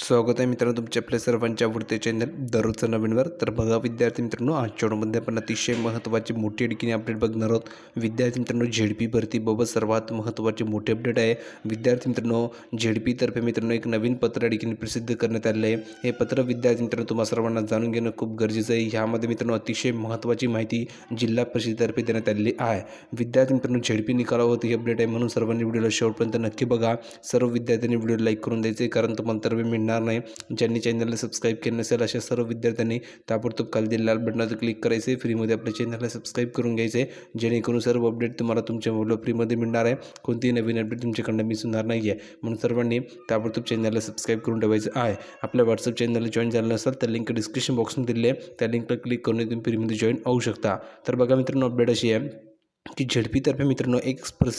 स्वागत आहे मित्रांनो तुमच्या आपल्या सर्वांच्या आवडते चॅनल दररोजचं नवीनवर तर बघा विद्यार्थी मित्रांनो आजच्या व्हिडिओमध्ये आपण अतिशय महत्त्वाची मोठी अडकीने अपडेट बघणार आहोत. विद्यार्थी मित्रांनो झेडपी भरतीबाबत सर्वात महत्त्वाची मोठी अपडेट आहे. विद्यार्थी मित्रांनो झेडपीतर्फे मित्रांनो एक नवीन पत्र अडकीने प्रसिद्ध करण्यात आले आहे. हे पत्र विद्यार्थी मित्रांनो तुम्हाला सर्वांना जाणून घेणं खूप गरजेचं आहे. ह्यामध्ये मित्रांनो अतिशय महत्त्वाची माहिती जिल्हा परिषदेतर्फे देण्यात आलेली आहे. विद्यार्थी मित्रांनो झेडपी निकालावरती ही अपडेट आहे म्हणून सर्वांनी व्हिडिओला शेवटपर्यंत नक्की बघा. सर्व विद्यार्थ्यांनी व्हिडिओ लाईक करून द्यायचे कारण तुम्हाला तर मिळणार नाही. ज्यांनी चॅनलला सबस्क्राईब केलं नसेल अशा सर्व विद्यार्थ्यांनी ताबडतोब खाली लाल बटनाचं क्लिक करायचे. फ्रीमध्ये आपल्या चॅनलला सबस्क्राईब करून घ्यायचे. जेणेकरून सर्व अपडेट तुम्हाला तुमच्या मोबाईलवर फ्रीमध्ये मिळणार आहे. कोणतीही नवीन अपडेट तुमच्याकडनं मिस होणार नाही आहे म्हणून सर्वांनी ताबडतोब चॅनलला सबस्क्राईब करून ठेवायचं आहे. आपल्या व्हॉट्सअप चॅनलला जॉईन झालं नसेल तर लिंक डिस्क्रिप्शन बॉक्समध्ये दिली आहे. त्या लिंकला क्लिक करून तुम्ही फ्रीमध्ये जॉईन होऊ शकता. तर बघा मित्रांनो अपडेट अशी आहे. की झेडपीतर्फे मित्रांनो एक प्रस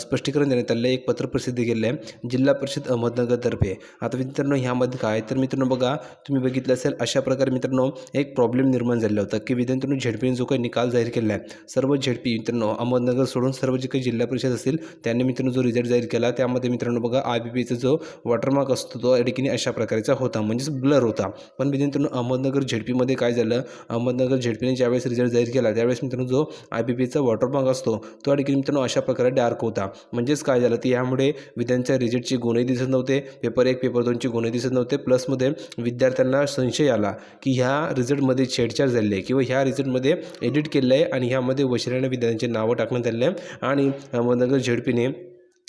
स्पष्टीकरण देण्यात आलेलं आहे एक पत्र प्रसिद्ध केलं आहे जिल्हा परिषद अहमदनगरतर्फे. आता मित्रांनो ह्यामध्ये काय? तर मित्रांनो बघा तुम्ही बघितलं असेल अशा प्रकारे मित्रांनो एक प्रॉब्लेम निर्माण झालेला होता की विद्यार्थ्यांनी झेडपीने जो काही निकाल जाहीर केला आहे सर्व झेडपी मित्रांनो अहमदनगर सोडून सर्व जे काही जिल्हा परिषद असतील त्यांनी मित्रांनो जो रिझल्ट जाहीर केला त्यामध्ये मित्रांनो बघा आय बी पीचा जो वॉटरमार्क असतो तो या अशा प्रकारचा होता म्हणजेच ब्लर होता. पण मित्रांनो अहमदनगर झेडपीमध्ये काय झालं? अहमदनगर झेडपीने ज्यावेळेस रिझल्ट जाहीर केला त्यावेळेस मित्रांनो जो आय बी पीचा वॉटरमार्क असतो तो या मित्रांनो अशा प्रकारे डार्क होता. म्हणजेच काय झालं की यामुळे विद्यार्थ्यांच्या रिजल्टची गुणही दिसत नव्हते पेपर एक पेपर दोनची गुणही दिसत नव्हते. प्लसमध्ये विद्यार्थ्यांना संशय आला की ह्या रिझल्टमध्ये छेडछाड झालेली आहे किंवा ह्या रिझल्टमध्ये एडिट केलेलं आहे आणि ह्यामध्ये वशिल्याने विद्यार्थ्यांचे नावं टाकण्यात आलेलं आहे. आणि अहमदनगर झेडपीने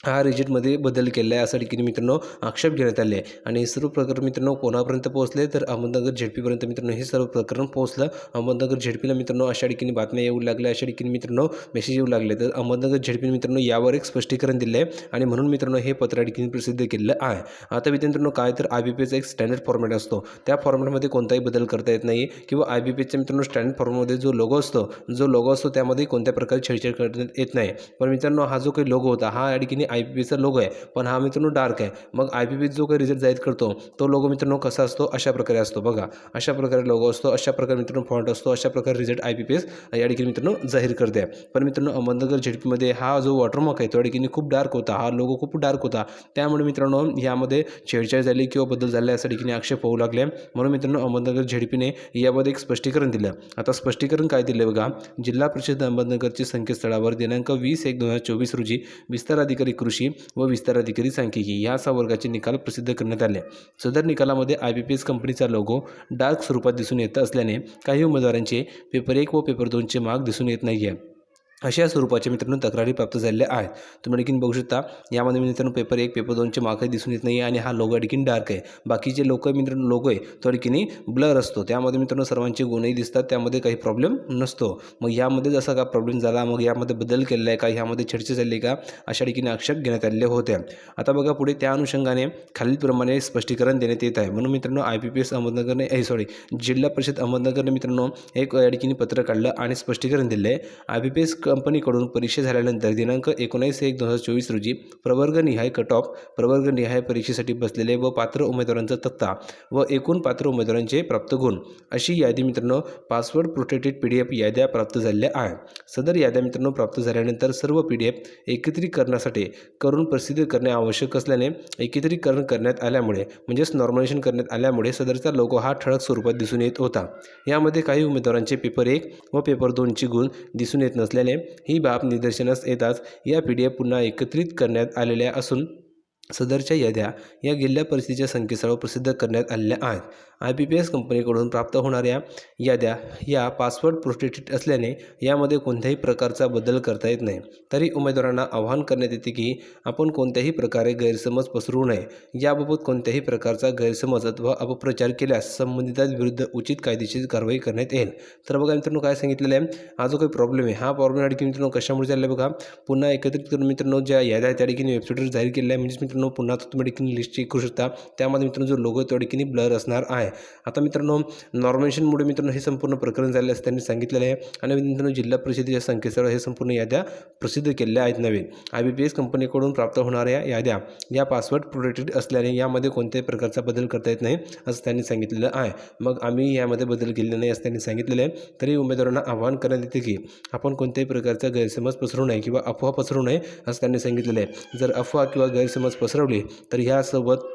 हा रिजिटमध्ये बदल केला आहे असा ठिकाणी मित्रांनो आक्षेप घेण्यात आले आहे. आणि हे सर्व प्रकरण मित्रांनो कोणापर्यंत पोहोचले तर अहमदनगर झेडपीपर्यंत मित्रांनो हे सर्व प्रकरण पोहोचलं. अहमदनगर झेडपीला मित्रांनो अशा ठिकाणी बातम्या येऊ लागल्या अशा ठिकाणी मित्रांनो मेसेज येऊ लागले. तर अहमदनगर झेडपी मित्रांनो यावर एक स्पष्टीकरण दिलं आहे आणि म्हणून मित्रांनो हे पत्र ठिकाणी प्रसिद्ध केलेलं आहे. आता मित्रांनो काय तर आय बी पीचा एक स्टँडर्ड फॉर्मॅट असतो. त्या फॉर्मॅटमध्ये कोणताही बदल करता येत नाही किंवा आय बी पीच्या मित्रांनो स्टँडर्ड फॉर्ममध्ये जो लोगो असतो जो लोगो असतो त्यामध्ये कोणत्या प्रकारे छेडछाड करण्यात येत नाही. पण मित्रांनो हा जो काही लोगो होता हा या ठिकाणी आय पी पीचा लोगो आहे. पण हा मित्रांनो डार्क आहे. मग आय पी पी जो काही रिझल्ट जाहीर करतो तो लोगो मित्रांनो कसा असतो? अशा प्रकारे असतो बघा. अशा प्रकारे लोगो असतो अशा प्रकारे मित्रांनो फॉन्ट असतो अशा प्रकारे result I P P S या ठिकाणी मित्रांनो जाहीर करते. पण मित्रांनो अहमदनगर झेडपीमध्ये हा जो वॉटरमार्क आहे तो ठिकाणी खूप डार्क होता. हा लोगो खूप डार्क होता. त्यामुळे मित्रांनो यामध्ये छेडछाड झाली किंवा बदल झाले अशा ठिकाणी आक्षेप होऊ लागले. म्हणून मित्रांनो अहमदनगर झेडपीने यामध्ये एक स्पष्टीकरण दिलं. आता स्पष्टीकरण काय दिलं बघा? जिल्हा परिषद अहमदनगरच्या संकेतस्थळावर दिनांक वीस एक दोन हजार चोवीस रोजी विस्तार अधिकारी कृषी व विस्तार अधिकारी सांख्यिकी या सहा वर्गाचे निकाल प्रसिद्ध करण्यात आले. सदर निकालामध्ये आय बी पी एस कंपनीचा लोगो डार्क स्वरूपात दिसून येत असल्याने काही उमेदवारांचे पेपर एक व पेपर दोनचे मार्क दिसून येत नाही आहे अशा स्वरूपाच्या मित्रांनो तक्रारी प्राप्त झालेल्या आहेत. तुम्ही देखील बघू शकता यामध्ये मित्रांनो पेपर एक पेपर दोनचे मार्कही दिसून येत नाही आणि हा लोगो आणखीन डार्क आहे. बाकीचे लोक मित्रांनो लोगो आहे तो आणखीन ब्लर असतो. त्यामध्ये मित्रांनो सर्वांचे गुणही दिसतात त्यामध्ये काही प्रॉब्लेम नसतो. मग यामध्ये जसा का प्रॉब्लेम झाला मग यामध्ये बदल केलेला आहे का ह्यामध्ये चर्चा झाली का अशा ठिकाणी आक्षेप घेण्यात आलेले होते. आता बघा पुढे त्या अनुषंगाने खालीलप्रमाणे स्पष्टीकरण देण्यात येत आहे. म्हणून मित्रांनो आय पी पी एस अहमदनगरने ए सॉरी जिल्हा परिषद अहमदनगरने मित्रांनो एक या ठिकाणी पत्र काढलं आणि स्पष्टीकरण दिलं आहे आय पी पी एस कंपनीकडून परीक्षा झाल्यानंतर दिनांक एकोणीस एक दोन हजार चोवीस रोजी प्रवर्गनिहाय कट ऑफ प्रवर्गनिहाय परीक्षेसाठी बसलेले व पात्र उमेदवारांचा तक्ता व एकूण पात्र उमेदवारांचे प्राप्त गुण अशी यादी मित्रांनो password protected P D F याद्या प्राप्त झालेल्या आहे. सदर याद्या मित्रांनो प्राप्त झाल्यानंतर सर्व पी डी एफ एकत्रीकरणासाठी करून प्रसिद्ध करणे आवश्यक असल्याने एकत्रीकरण करण्यात आल्यामुळे म्हणजेच नॉर्मलायझेशन करण्यात आल्यामुळे सदरचा लोगो हा ठळक स्वरूपात दिसून येत होता. यामध्ये काही उमेदवारांचे पेपर एक व पेपर दोनची गुण दिसून येत नसल्याने ही बाब निदर्शनास येताच या पी डी एफ पुन्हा एकत्रित करण्यात आलेल्या असून सदरच्या याद्या या जिल्हा परिस्थितीच्या संकेतस्थळावर प्रसिद्ध करण्यात आलेल्या आहेत. आय पी पी एस कंपनीकडून प्राप्त होणाऱ्या याद्या या पासवर्ड प्रोटेक्टेड असल्याने यामध्ये कोणत्याही प्रकारचा बदल करता येत नाही. तरी उमेदवारांना आवाहन करण्यात येते की आपण कोणत्याही प्रकारे गैरसमज पसरू नये याबाबत कोणत्याही प्रकारचा गैरसमज अथवा अपप्रचार केल्यास संबंधितांविरुद्ध उचित कायदेशीर कारवाई करण्यात येईल. तर बघा मित्रांनो काय सांगितलेलं आहे. हा जो काही प्रॉब्लेम आहे हा प्रॉब्लेम या मित्रांनो कशामुळे झाला आहे बघा. पुन्हा एकत्रित करून मित्रांनो ज्या याद्या त्या ठिकाणी वेबसाईटवर जाहीर केलेल्या आहे म्हणजेच मित्रांनो पुन्हा तुम्ही ठिकाणी लिस्ट चेक करू शकता. त्यामध्ये मित्रांनो जो लोगो तो ठिकाणी ब्लर असणार आहे. आता मित्रांनो नॉर्मेशनमुळे मित्रांनो हे संपूर्ण प्रकरण झाले असं त्यांनी सांगितलेलं आहे. आणि मित्रांनो जिल्हा परिषदेच्या संकेतस्थळ हे संपूर्ण याद्या प्रसिद्ध केलेल्या आहेत नवीन. आय बी पी एस कंपनीकडून प्राप्त होणाऱ्या याद्या या पासवर्ड प्रोटेक्टेड असल्याने यामध्ये कोणत्याही प्रकारचा बदल करता येत नाही असं त्यांनी सांगितलेलं आहे. मग आम्ही यामध्ये बदल केले नाही असं त्यांनी सांगितलेलं आहे. तरी उमेदवारांना आवाहन करण्यात येते की आपण कोणत्याही प्रकारचा गैरसमज पसरू नये किंवा अफवा पसरू नये असं त्यांनी सांगितलेलं आहे. जर अफवा किंवा गैरसमज पसरवली तर ह्यासोबत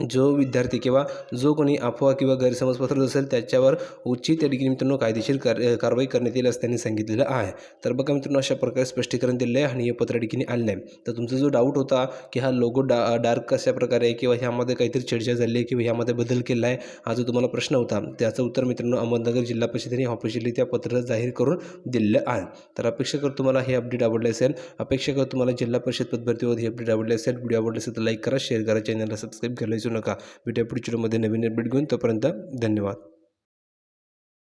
जो विद्यार्थी किंवा जो कोणी अफवा किंवा गैरसमज पसरत असेल त्याच्यावर उचित त्या ठिकाणी मित्रांनो कायदेशीर कार कारवाई करण्यात येईल असं त्यांनी सांगितलेलं आहे. तर बघा मित्रांनो अशा प्रकारे स्पष्टीकरण दिलं आहे आणि हे पत्र ठिकाणी आलेलं आहे तर तुमचा जो डाऊट होता की हा लोगो डा डार्क कशा प्रकारे आहे किंवा ह्यामध्ये काहीतरी चर्चा झाली आहे किंवा ह्यामध्ये बदल केला आहे हा जो तुम्हाला प्रश्न होता त्याचं उत्तर मित्रांनो अहमदनगर जिल्हा परिषदेने ऑफिशियली त्या पत्र जाहीर करून दिलेलं आहे. तर अपेक्षा करतो तुम्हाला हे अपडेट आवडले असेल अपेक्षा करतो तुम्हाला जिल्हा परिषद पदभरतीवर हे अपडेट आवडले असेल व्हिडिओ आवडले असेल तर लाईक करा शेअर करा चॅनलला सबस्क्राईब करायला नका. भेटूया पुढच्या व्हिडिओमध्ये नवीन अपडेट घेऊन. तोपर्यंत धन्यवाद.